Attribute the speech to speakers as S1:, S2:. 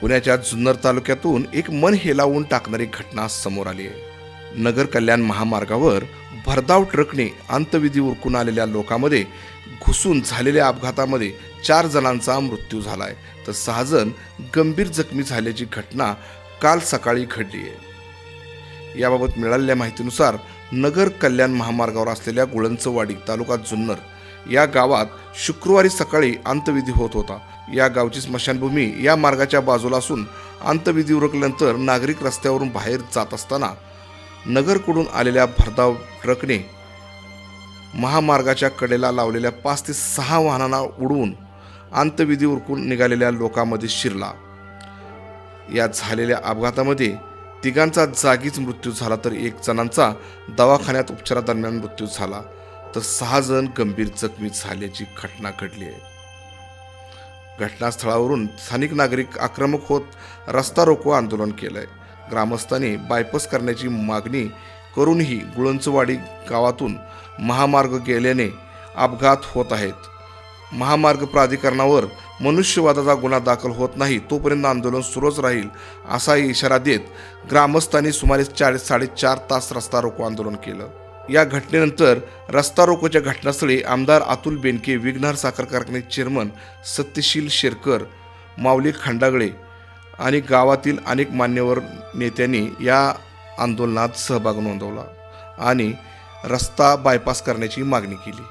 S1: पुण्याच्या जुन्नर तालुक्यातून एक मन हेलावून टाकणारी घटना समोर आली आहे. नगर कल्याण महामार्गावर भरधाव ट्रकने अंतविधी उरकून आलेल्या लोकांमध्ये घुसून झालेल्या अपघातामध्ये चार जणांचा मृत्यू झालाय. तर सहा जण गंभीर जखमी झाल्याची घटना काल सकाळी घडली आहे. याबाबत मिळालेल्या माहितीनुसार नगर कल्याण महामार्गावर असलेल्या गुळंचवाडी तालुका जुन्नर या गावात शुक्रवारी सकाळी अंतविधी होत होता. या गावची स्मशानभूमी या मार्गाच्या बाजूला असून अंतविधी उरकल्यानंतर नागरिक रस्त्यावरून बाहेर जात असताना नगरकडून आलेल्या भरधाव ट्रकने महामार्गाच्या कडेला लावलेल्या पाच ते सहा वाहनांना उडवून अंतविधी उरकून निघालेल्या लोकांमध्ये शिरला. या झालेल्या अपघातामध्ये तिघांचा जागीच मृत्यू झाला तर एक जणांचा दवाखान्यात उपचारादरम्यान मृत्यू झाला. तर सहा जण गंभीर जखमी झाल्याची घटना घडली आहे. घटनास्थळावरून स्थानिक नागरिक आक्रमक होत रस्ता रोको आंदोलन केलंय. ग्रामस्थांनी बायपास करण्याची मागणी करूनही गुळंचवाडी गावातून महामार्ग गेल्याने अपघात होत आहेत. महामार्ग प्राधिकरणावर मनुष्यवादाचा गुन्हा दाखल होत नाही तोपर्यंत आंदोलन सुरूच राहील असा इशारा देत ग्रामस्थांनी सुमारे चाळीस साडेचार तास रस्ता रोको आंदोलन केलं. या घटनेनंतर रस्ता रोकोच्या घटनास्थळी आमदार अतुल बेनके विघ्नर साखर कारखाने चेअरमन सत्यशील शेरकर माऊली खंडागळे आणि गावातील अनेक मान्यवर नेत्यांनी या आंदोलनात सहभाग नोंदवला आणि रस्ता बायपास करण्याची मागणी केली.